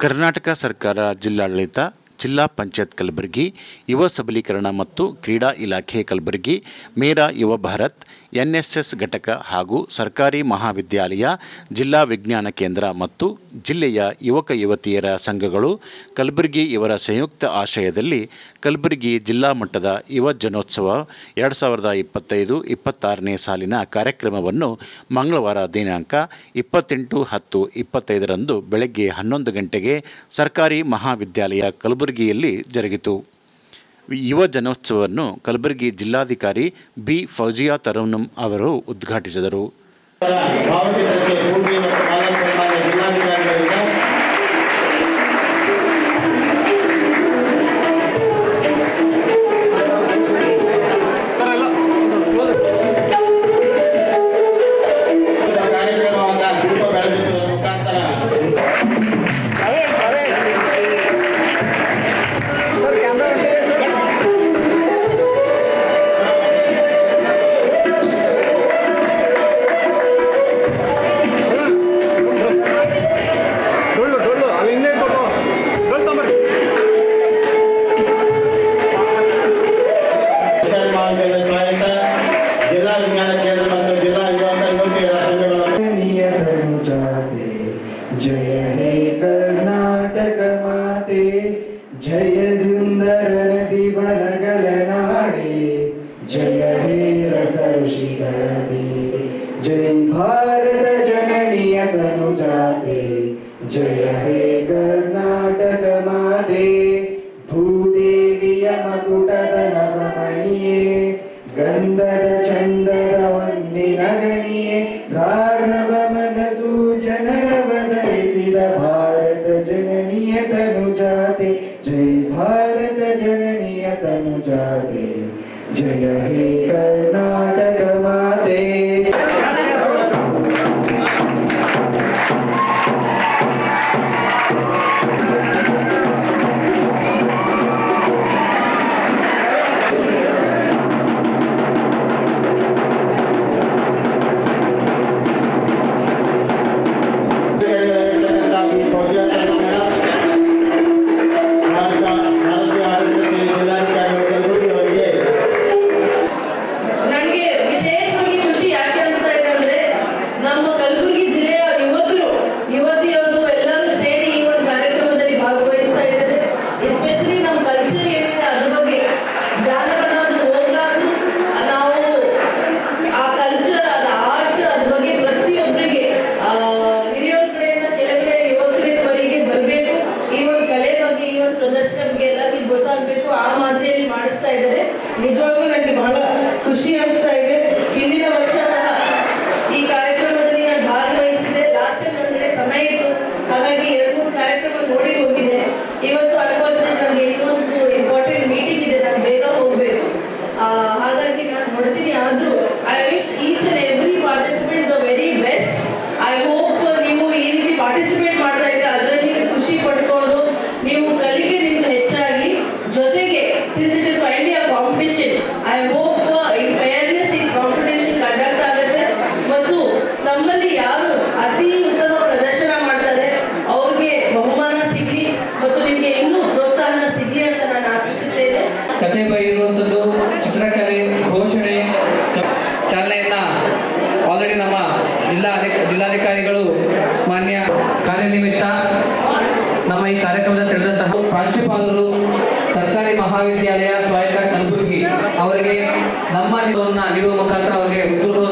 ಕರ್ನಾಟಕ ಸರ್ಕಾರ ಜಿಲ್ಲಾಡಳಿತ ಜಿಲ್ಲಾ ಪಂಚಾಯತ್ ಕಲಬುರಗಿ, ಯುವ ಸಬಲೀಕರಣ ಮತ್ತು ಕ್ರೀಡಾ ಇಲಾಖೆ ಕಲಬುರಗಿ, ಮೇರಾ ಯುವ ಭಾರತ್, ಎನ್ಎಸ್ಎಸ್ ಘಟಕ ಹಾಗೂ ಸರ್ಕಾರಿ ಮಹಾವಿದ್ಯಾಲಯ, ಜಿಲ್ಲಾ ವಿಜ್ಞಾನ ಕೇಂದ್ರ ಮತ್ತು ಜಿಲ್ಲೆಯ ಯುವಕ ಯುವತಿಯರ ಸಂಘಗಳು ಕಲಬುರಗಿ ಇವರ ಸಂಯುಕ್ತ ಆಶ್ರಯದಲ್ಲಿ ಕಲಬುರಗಿ ಜಿಲ್ಲಾ ಮಟ್ಟದ ಯುವ ಜನೋತ್ಸವ ಎರಡು ಸಾವಿರದ ಇಪ್ಪತ್ತೈದು ಇಪ್ಪತ್ತಾರನೇ ಸಾಲಿನ ಕಾರ್ಯಕ್ರಮವನ್ನು ಮಂಗಳವಾರ ದಿನಾಂಕ ಇಪ್ಪತ್ತೆಂಟು ಹತ್ತು ಇಪ್ಪತ್ತೈದರಂದು ಬೆಳಗ್ಗೆ ಹನ್ನೊಂದು ಗಂಟೆಗೆ ಸರ್ಕಾರಿ ಮಹಾವಿದ್ಯಾಲಯ ಕಲಬುರಗಿ ಕಲಬುರಗಿಯಲ್ಲಿ ಜರುಗಿತು. ಯುವ ಜನೋತ್ಸವವನ್ನು ಕಲಬುರಗಿ ಜಿಲ್ಲಾಧಿಕಾರಿ ಬಿ. ಫೌಜಿಯಾ ತರೌನಂ ಅವರು ಉದ್ಘಾಟಿಸಿದರು. ಮನಗಳ ನಾಡಿ ಜಯ ಹೇ ರಸ ಋಷಿಗಳ ಜಯ जय हे ಕಾರ್ಯನಿಮಿತ್ತ ನಮ್ಮ ಈ ಕಾರ್ಯಕ್ರಮದ ತಿಳಿದಂತಹ ಪ್ರಾಂಶುಪಾಲರು ಸರ್ಕಾರಿ ಮಹಾವಿದ್ಯಾಲಯ ಸ್ವಾಯತ್ತ ಕಲಬುರ್ಗಿ ಅವರಿಗೆ ನಮ್ಮ ನಿಲುವನ್ನ ನೀಡುವ ಮುಖಾಂತರ ಅವರಿಗೆ ಉದ್ಯೋಗ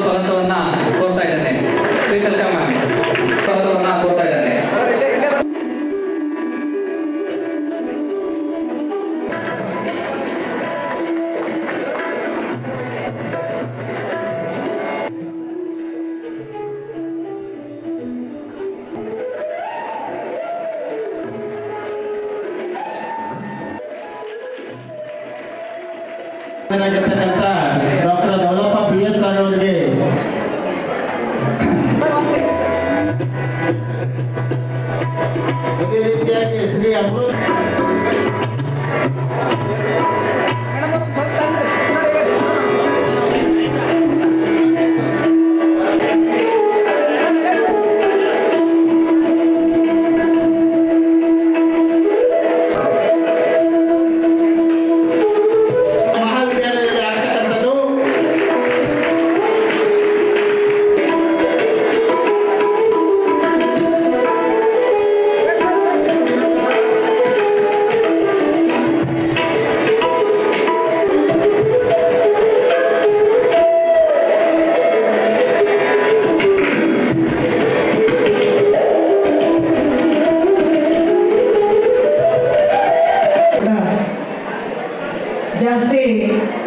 a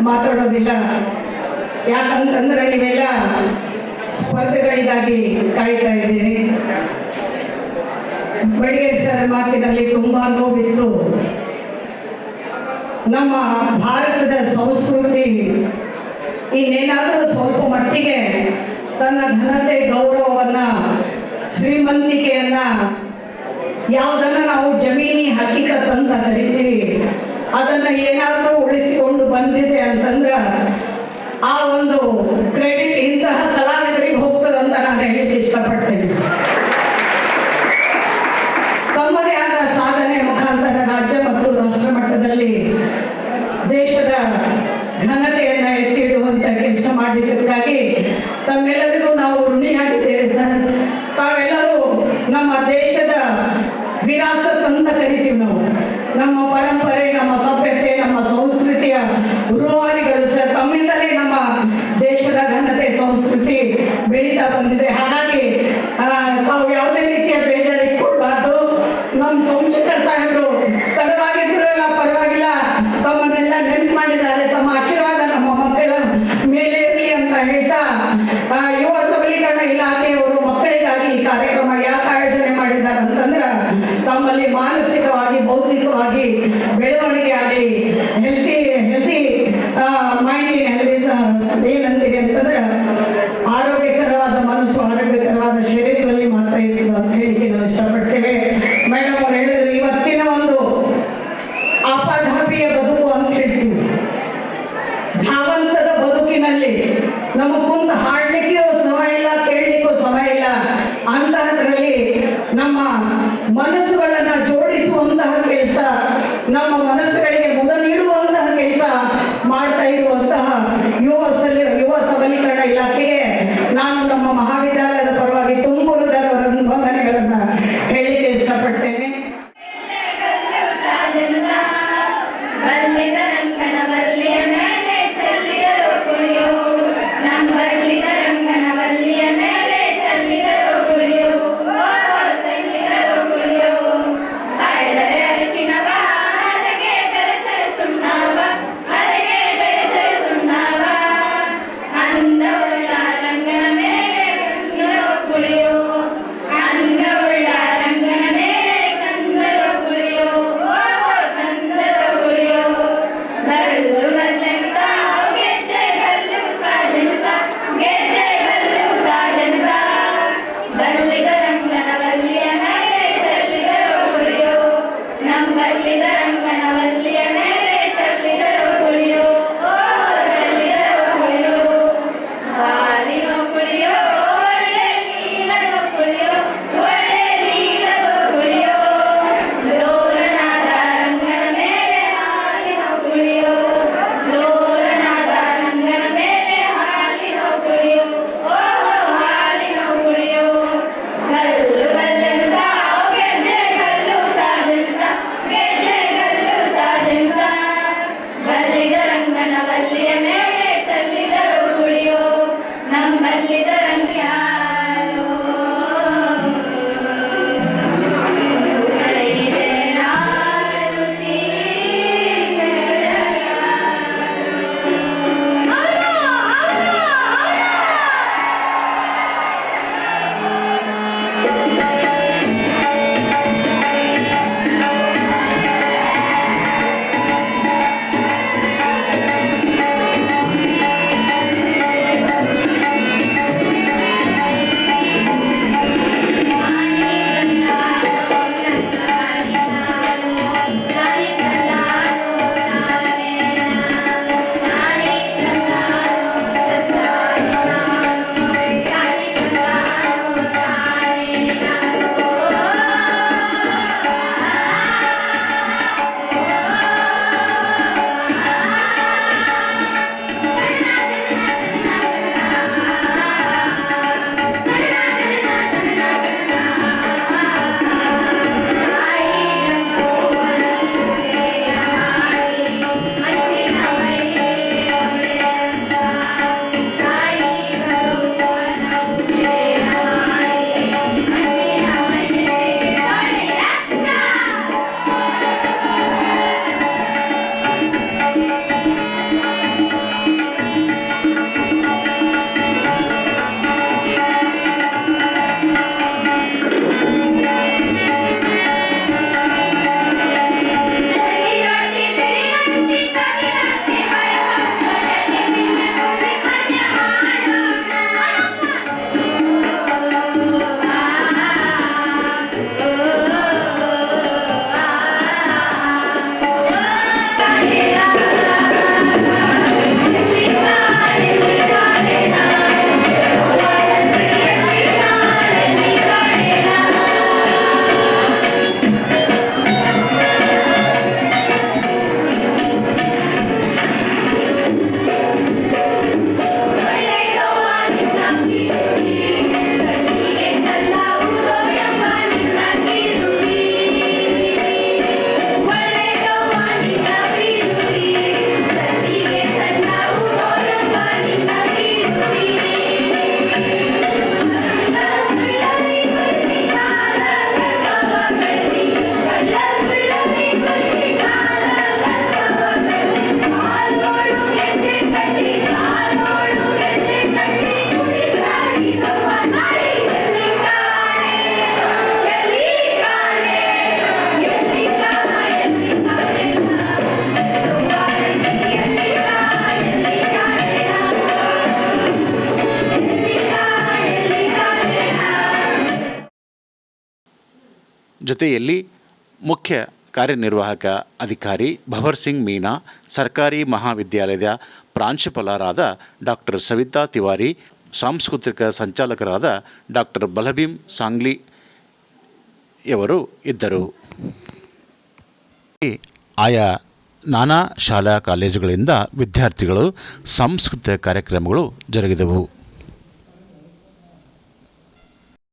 ಮಾತಾಡೋದಿಲ್ಲ. ಯಾಕಂತಂದ್ರೆ ನೀವೆಲ್ಲ ಸ್ಪರ್ಧೆಗಳಿಗಾಗಿ ಕಾಯ್ತಾ ಇದ್ದೀರಿ. ಬಡಿಗೆ ಸರ್ ಮಾತಿನಲ್ಲಿ ತುಂಬಾ ನೋವಿತ್ತು. ನಮ್ಮ ಭಾರತದ ಸಂಸ್ಕೃತಿ ಇನ್ನೇನಾದರೂ ಸ್ವಲ್ಪ ಮಟ್ಟಿಗೆ ತನ್ನ ಘನತೆ, ಗೌರವವನ್ನ, ಶ್ರೀಮಂತಿಕೆಯನ್ನ ಯಾವುದನ್ನ ನಾವು ಜಮೀನಿ ಹಕ್ಕಿಕತ್ ಅಂತ ಕರಿತೀವಿ. ಅದನ್ನ ಏನಾದರೂ ಉಳಿಸಿಕೊಂಡು ಬಂದಿದೆ ಅಂತಂದ್ರ ಆ ಒಂದು ಕ್ರೆಡಿಟ್ ಇಂತಹ ಕಲಾವಿದರಿಗೆ ಹೋಗ್ತದಂತ ನಾನು ಹೇಳಲಿಕ್ಕೆ ಇಷ್ಟಪಡ್ತೇನೆ. ತಮ್ಮದೇ ಆದ ಸಾಧನೆ ಮುಖಾಂತರ ರಾಜ್ಯ ಮತ್ತು ರಾಷ್ಟ್ರ ಮಟ್ಟದಲ್ಲಿ ದೇಶದ ಘನತೆಯನ್ನ ಎತ್ತಿಡುವಂತ ಕೆಲಸ ಮಾಡಿದ್ದಕ್ಕಾಗಿ ತಮ್ಮೆಲ್ಲರಿಗೂ ನಾವು ಋಣಿಯಾಗಿದ್ದೇವೆ ಸರ್. ತಾವೆಲ್ಲರೂ ನಮ್ಮ ದೇಶದ ವಿರಾಸ ಅಂತ ಕರಿತೀವಿ ನಾವು. ನಮ್ಮ ಪರಂಪರೆ, ನಮ್ಮ ಸಭ್ಯತೆ, ನಮ್ಮ ಸಂಸ್ಕೃತಿಯ ರೂವಾರಿಗಳು ಸರ್ ತಮ್ಮಿಂದಲೇ ನಮ್ಮ ದೇಶದ ಘನತೆ, ಸಂಸ್ಕೃತಿ ಬೆಳೀತಾ ಬಂದಿದೆ. ಹಾಗಾಗಿ ತಾವು ಯಾವುದೇ ರೀತಿಯ ಬೇಜಾರಿಟ್ಕೊಳ್ಬಾರ್ದು ನಮ್ಮ ಸೋಮಶೇಖರ್ ಸಾಹೇಬರು ತಡವಾಗಿದ್ರಲ್ಲ ಪರವಾಗಿಲ್ಲ. ತಮ್ಮನ್ನೆಲ್ಲ ನೆನ್ಪು ಮಾಡಿದ್ದಾರೆ. ತಮ್ಮ ಆಶೀರ್ವಾದ ನಮ್ಮ ಮಕ್ಕಳ ಮೇಲೆ ಇರಲಿ ಅಂತ ಹೇಳ್ತಾ ಯುವ ಸಬಲೀಕರಣ ಇಲಾಖೆಯವರು ಮಕ್ಕಳಿಗಾಗಿ ಈ ಕಾರ್ಯಕ್ರಮ ಯಾಕೆ ಆಯೋಜನೆ ಮಾಡಿದ್ದಾರೆ ಅಂತಂದ್ರೆ, ತಮ್ಮಲ್ಲಿ ಮಾನಸಿಕವಾಗಿ ಬೌದ್ಧಿಕವಾಗಿ ಬೆಳವಣಿಗೆ ಆಗಲಿ ಹೆಲ್ತಿ ಹೆಲ್ತಿ ಮೈಂಡ್ ಹೆಲ್ದಿ ನಮ್ಮ ಮನಸ್ಸುಗಳಿಗೆ ಮುದ ನೀಡುವಂತಹ ಕೆಲಸ ಮಾಡ್ತಾ ಇರುವಂತಹ ಯುವ ಸಲ್ಲಿ ಯುವ ಸಬಲೀಕರಣ ಇಲಾಖೆಗೆ ನಾನು ನಮ್ಮ ಮಹಾವಿದ್ಯಾಲಯದ ಪರವಾಗಿ ತುಮಕೂರು ಹೃದಯದ ವಂದನೆಗಳನ್ನ ಹೇಳಿಕೆ ಇಷ್ಟಪಡ್ತೇನೆ. വല്ല ಜೊತೆಯಲ್ಲಿ ಮುಖ್ಯ ಕಾರ್ಯನಿರ್ವಾಹಕ ಅಧಿಕಾರಿ ಭವರ್ ಸಿಂಗ್ ಮೀನಾ, ಸರ್ಕಾರಿ ಮಹಾವಿದ್ಯಾಲಯದ ಪ್ರಾಂಶುಪಾಲರಾದ ಡಾಕ್ಟರ್ ಸವಿತಾ ತಿವಾರಿ, ಸಾಂಸ್ಕೃತಿಕ ಸಂಚಾಲಕರಾದ ಡಾಕ್ಟರ್ ಬಲಭೀಮ್ ಸಾಂಗ್ಲಿ ಯವರು ಇದ್ದರು. ಆಯಾ ನಾನಾ ಶಾಲಾ ಕಾಲೇಜುಗಳಿಂದ ವಿದ್ಯಾರ್ಥಿಗಳು ಸಾಂಸ್ಕೃತಿಕ ಕಾರ್ಯಕ್ರಮಗಳು ಜರುಗಿದವು.